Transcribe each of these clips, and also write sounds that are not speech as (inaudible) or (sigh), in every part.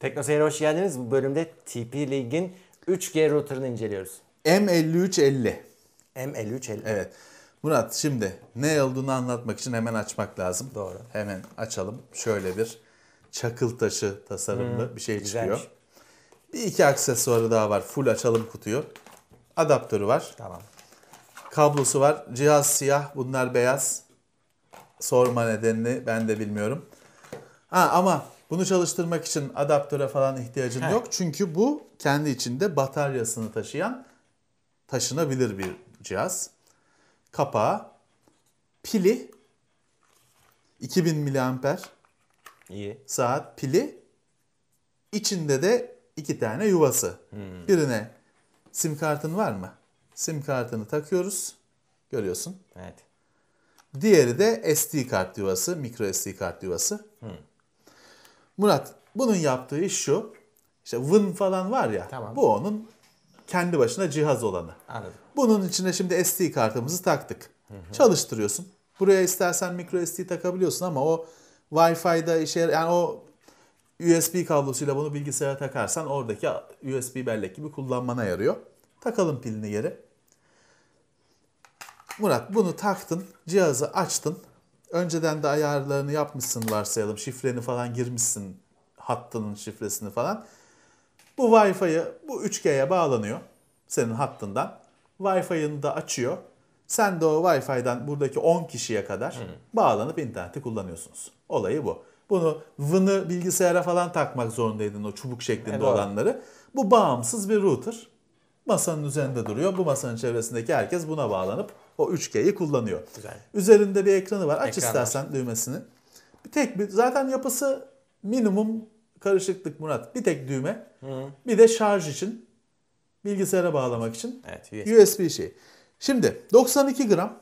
Teknoseyir'e hoş geldiniz. Bu bölümde TP Link'in 3G router'ını inceliyoruz. M5350. M5350. Evet. Murat şimdi ne olduğunu anlatmak için hemen açmak lazım. Doğru. Hemen açalım. Şöyle bir çakıl taşı tasarımlı bir şey güzelmiş. çıkıyor. Bir iki aksesuarı daha var. Full açalım kutuyu. Adaptörü var. Tamam. Kablosu var. Cihaz siyah. Bunlar beyaz. Sorma nedenini ben de bilmiyorum. Ha, ama bunu çalıştırmak için adaptöre falan ihtiyacın Heh. yok. Çünkü bu kendi içinde bataryasını taşıyan taşınabilir bir cihaz. Kapağı, pili 2000 miliamper İyi. saat pili içinde de iki tane yuvası. Hmm. Birine sim kartın var mı? Sim kartını takıyoruz. Görüyorsun. Evet. Diğeri de SD kart yuvası, micro SD kart yuvası. Murat, bunun yaptığı iş şu. İşte Win falan var ya. Tamam. Bu onun kendi başına cihaz olanı. Anladım. Bunun içine şimdi SD kartımızı taktık. Çalıştırıyorsun. Buraya istersen micro SD takabiliyorsun ama o Wi-Fi'da işe yani o USB kablosuyla bunu bilgisayara takarsan oradaki USB bellek gibi kullanmana yarıyor. Takalım pilini geri. Murat bunu taktın, cihazı açtın. Önceden de ayarlarını yapmışsın varsayalım. Şifreni falan girmişsin. Hattının şifresini falan. Bu Wi-Fi'yi bu 3G'ye bağlanıyor senin hattından. Wi-Fi'ını da açıyor. Sen de o Wi-Fi'den buradaki 10 kişiye kadar bağlanıp interneti kullanıyorsunuz. Olayı bu. Bunu V'ını bilgisayara falan takmak zorundaydın o çubuk şeklinde E, doğru. olanları. Bu bağımsız bir router. Masanın üzerinde duruyor. Bu masanın çevresindeki herkes buna bağlanıp o 3G'yi kullanıyor. Güzel. Üzerinde bir ekranı var. Aç Ekran istersen düğmesini. Bir tek bir zaten yapısı minimum karışıklık Murat. Bir tek düğme. Bir de şarj için bilgisayara bağlamak için Evet. USB. USB şey. Şimdi 92 gram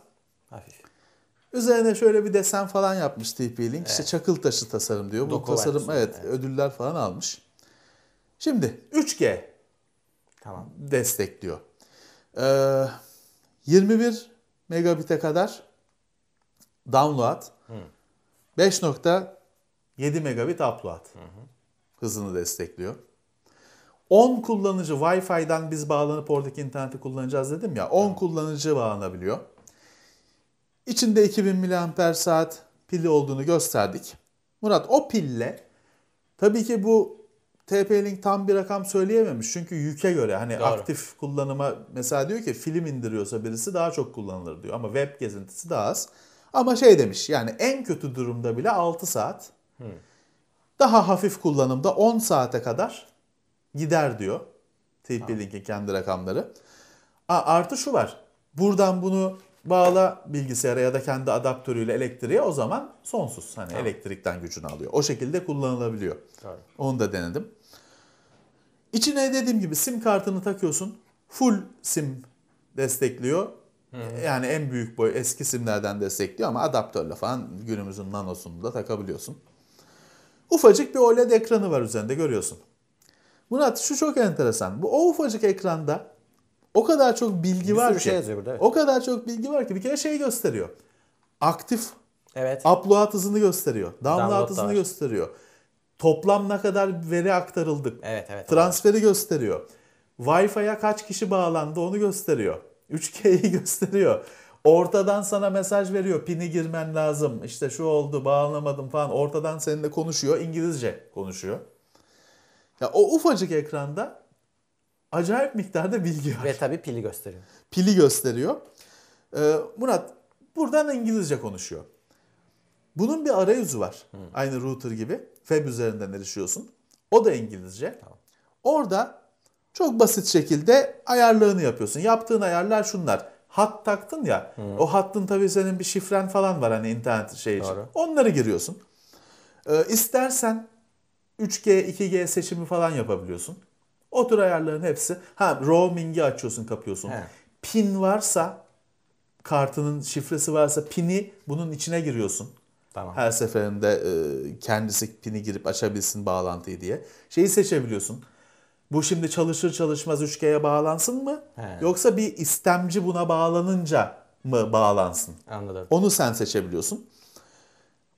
Hafif. Üzerine şöyle bir desen falan yapmış TP-Link. İşte çakıl taşı tasarım diyor. Bu Doku var tasarım evet, evet. ödüller falan almış. Şimdi 3G Tamam. destekliyor. Ee, 21 megabit'e kadar download. 5.7 megabit upload. Hızını destekliyor. 10 kullanıcı Wi-Fi'den biz bağlanıp oradaki interneti kullanacağız dedim ya. 10 kullanıcı bağlanabiliyor. İçinde 2000 miliamper saat pili olduğunu gösterdik. Murat o pille tabii ki bu TP-Link tam bir rakam söyleyememiş. Çünkü yüke göre hani Doğru. aktif kullanıma mesela diyor ki film indiriyorsa birisi daha çok kullanılır diyor. Ama web gezintisi daha az. Ama şey demiş yani en kötü durumda bile 6 saat. Daha hafif kullanımda 10 saate kadar gider diyor. TP-Link'in kendi rakamları. Aa, artı şu var. Buradan bunu bağla bilgisayara ya da kendi adaptörüyle elektriğe o zaman sonsuz. Hani elektrikten gücünü alıyor. O şekilde kullanılabiliyor. Doğru. Onu da denedim. İçine dediğim gibi sim kartını takıyorsun. Full sim destekliyor. Yani en büyük boy eski simlerden destekliyor ama adaptörle falan günümüzün nanosunu da takabiliyorsun. Ufacık bir OLED ekranı var üzerinde görüyorsun. Murat şu çok enteresan. Bu o ufacık ekranda o kadar çok bilgi Bir var sürü ki. şey yazıyor burada, evet. O kadar çok bilgi var ki bir kere şey gösteriyor. Aktif Evet. upload hızını gösteriyor. Download, Download hızını gösteriyor. Toplam ne kadar veri aktarıldık. Evet, evet. Transferi gösteriyor. Wi-Fi'ye kaç kişi bağlandı onu gösteriyor. (laughs) 3G'yi gösteriyor. Ortadan sana mesaj veriyor. Pini girmen lazım. İşte şu oldu bağlanamadım falan. Ortadan seninle konuşuyor. İngilizce konuşuyor. Ya o ufacık ekranda acayip miktarda bilgi var Ve tabii pili gösteriyor. pili gösteriyor. Ee, Murat buradan İngilizce konuşuyor. Bunun bir arayüzü var. Aynı router gibi. Web üzerinden erişiyorsun. O da İngilizce. Orada çok basit şekilde ayarlarını yapıyorsun. Yaptığın ayarlar şunlar. Hat taktın ya. O hattın tabii senin bir şifren falan var hani internet şey için. Doğru. Onları giriyorsun. Ee, istersen 3G, 2G seçimi falan yapabiliyorsun. O tür ayarların hepsi. Ha roaming'i açıyorsun, kapıyorsun. He. Pin varsa, kartının şifresi varsa pini bunun içine giriyorsun. Tamam. Her seferinde e, kendisi pini girip açabilsin bağlantıyı diye. Şeyi seçebiliyorsun. Bu şimdi çalışır çalışmaz 3G'ye bağlansın mı? He. Yoksa bir istemci buna bağlanınca mı bağlansın? Anladım. Onu sen seçebiliyorsun.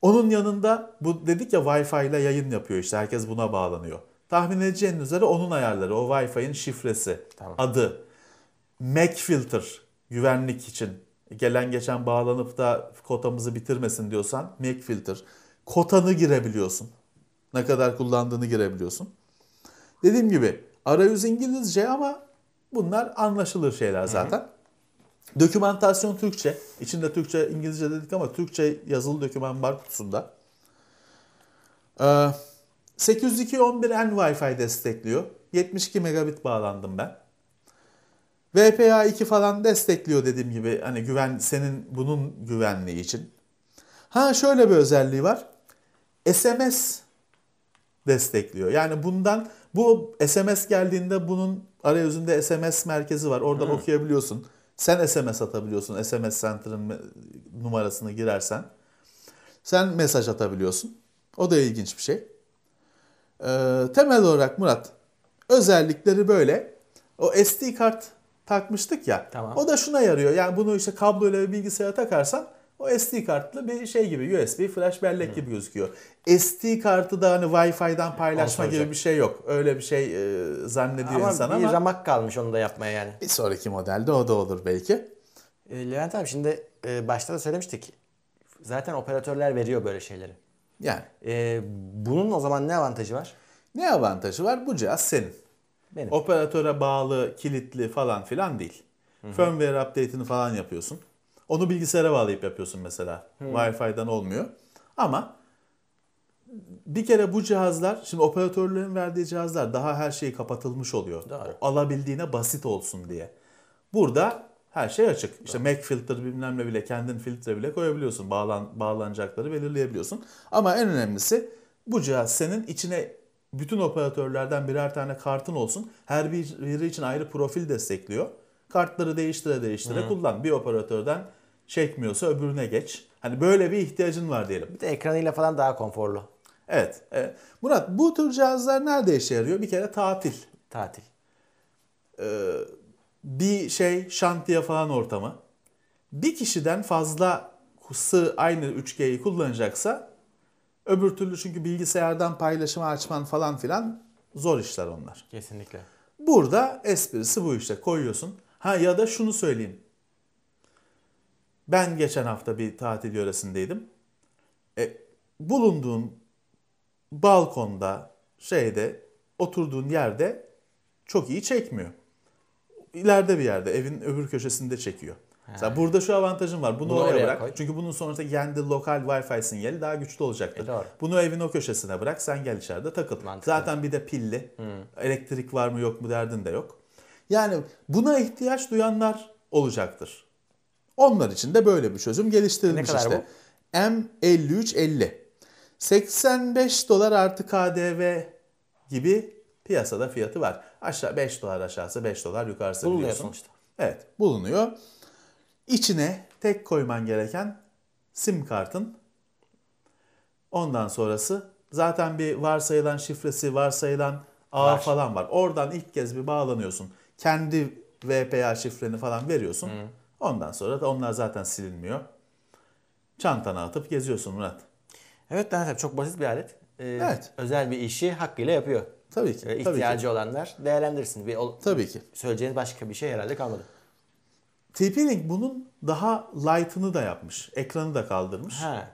Onun yanında bu dedik ya Wi-Fi ile yayın yapıyor işte herkes buna bağlanıyor. Tahmin edeceğin üzere onun ayarları, o Wi-Fi'nin şifresi, Tamam. adı, MAC filter güvenlik için gelen geçen bağlanıp da kotamızı bitirmesin diyorsan MAC filter. Kotanı girebiliyorsun. Ne kadar kullandığını girebiliyorsun. Dediğim gibi arayüz İngilizce ama bunlar anlaşılır şeyler zaten. Dokümantasyon Türkçe. İçinde Türkçe, İngilizce dedik ama Türkçe yazılı doküman var kutusunda. Ee, 802.11n Wi-Fi destekliyor. 72 megabit bağlandım ben. VPA 2 falan destekliyor dediğim gibi hani güven senin bunun güvenliği için. Ha şöyle bir özelliği var. SMS destekliyor. Yani bundan bu SMS geldiğinde bunun arayüzünde SMS merkezi var. Oradan okuyabiliyorsun. Sen SMS atabiliyorsun. SMS Center'ın numarasını girersen. Sen mesaj atabiliyorsun. O da ilginç bir şey. Ee, temel olarak Murat özellikleri böyle. O SD kart takmıştık ya. Tamam. O da şuna yarıyor. Yani bunu işte kabloyla bir bilgisayara takarsan o SD kartlı bir şey gibi USB flash bellek gibi gözüküyor. SD kartı da hani Wi-Fi'den paylaşma gibi bir şey yok. Öyle bir şey e, zannediyor Ama insan bir ama ramak kalmış onu da yapmaya yani. bir sonraki modelde o da olur belki. E, Levent abi şimdi e, başta da söylemiştik. Zaten operatörler veriyor böyle şeyleri. Yani E, bunun o zaman ne avantajı var? ne avantajı var? Bu cihaz senin. Benim. Operatöre bağlı, kilitli falan filan değil. Firmware update'ini falan yapıyorsun. Onu bilgisayara bağlayıp yapıyorsun mesela. Wi-Fi'den olmuyor. Ama bir kere bu cihazlar, şimdi operatörlerin verdiği cihazlar daha her şeyi kapatılmış oluyor. Doğru. Alabildiğine basit olsun diye. Burada her şey açık. İşte Mac filter bilmem ne bile kendin filtre bile koyabiliyorsun. Bağlan, bağlanacakları belirleyebiliyorsun. Ama en önemlisi bu cihaz senin içine bütün operatörlerden birer tane kartın olsun. Her bir- biri için ayrı profil destekliyor. Kartları değiştire değiştire kullan. Bir operatörden çekmiyorsa öbürüne geç. Hani böyle bir ihtiyacın var diyelim. Bir de ekranıyla falan daha konforlu. Evet. evet. Murat bu tür cihazlar nerede işe yarıyor? Bir kere tatil. Tatil. Bir şey şantiye falan ortamı. Bir kişiden fazlası aynı 3G'yi kullanacaksa öbür türlü çünkü bilgisayardan paylaşımı açman falan filan zor işler onlar. Kesinlikle. Burada esprisi bu işte koyuyorsun. Ha ya da şunu söyleyeyim. Ben geçen hafta bir tatil yöresindeydim. E, bulunduğun balkonda, şeyde, oturduğun yerde çok iyi çekmiyor. İleride bir yerde, evin öbür köşesinde çekiyor. Mesela burada şu avantajın var. Bunu, Bunu oraya, oraya bırak. koy. Çünkü bunun sonrasında kendi lokal Wi-Fi sinyali daha güçlü olacaktır. E, doğru. Bunu evin o köşesine bırak. Sen gel içeride takıl. Mantıklı. Zaten bir de pilli. Elektrik var mı yok mu derdin de yok. Yani buna ihtiyaç duyanlar olacaktır. Onlar için de böyle bir çözüm geliştirilmiş işte. M5350. 85 dolar artı KDV gibi piyasada fiyatı var. Aşağı 5 dolar aşağısı 5 dolar yukarısı Bulunuyor biliyorsun. sonuçta. Evet bulunuyor. İçine tek koyman gereken sim kartın. Ondan sonrası zaten bir varsayılan şifresi, varsayılan ağ Var. falan var. Oradan ilk kez bir bağlanıyorsun. Kendi VPA şifreni falan veriyorsun. Ondan sonra da onlar zaten silinmiyor. Çantana atıp geziyorsun Murat. Evet Levent abi çok basit bir alet. E, Evet. Özel bir işi hakkıyla yapıyor. Tabii ki. E, tabii ihtiyacı ki. olanlar değerlendirsin. Bir, Tabii ki. Söyleyeceğiniz başka bir şey herhalde kalmadı. TP-Link bunun daha light'ını da yapmış. Ekranı da kaldırmış. Ha.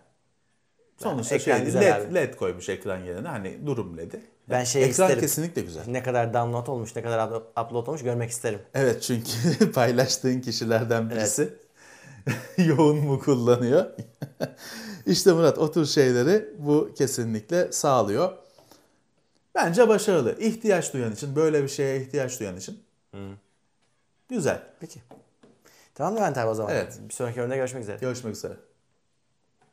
Sonuçta ekran şey, güzel LED, abi. LED koymuş ekran yerine. Hani durum LED'i. Ben şey Ekran isterim. kesinlikle güzel. Ne kadar download olmuş, ne kadar uplo- upload olmuş görmek isterim. Evet çünkü (laughs) paylaştığın kişilerden birisi (laughs) yoğun mu kullanıyor? (laughs) işte Murat o tür şeyleri bu kesinlikle sağlıyor. Bence başarılı. İhtiyaç duyan için, böyle bir şeye ihtiyaç duyan için. Güzel. Peki. Tamam Levent abi o zaman. Evet. Bir sonraki örneğe görüşmek üzere. Görüşmek üzere.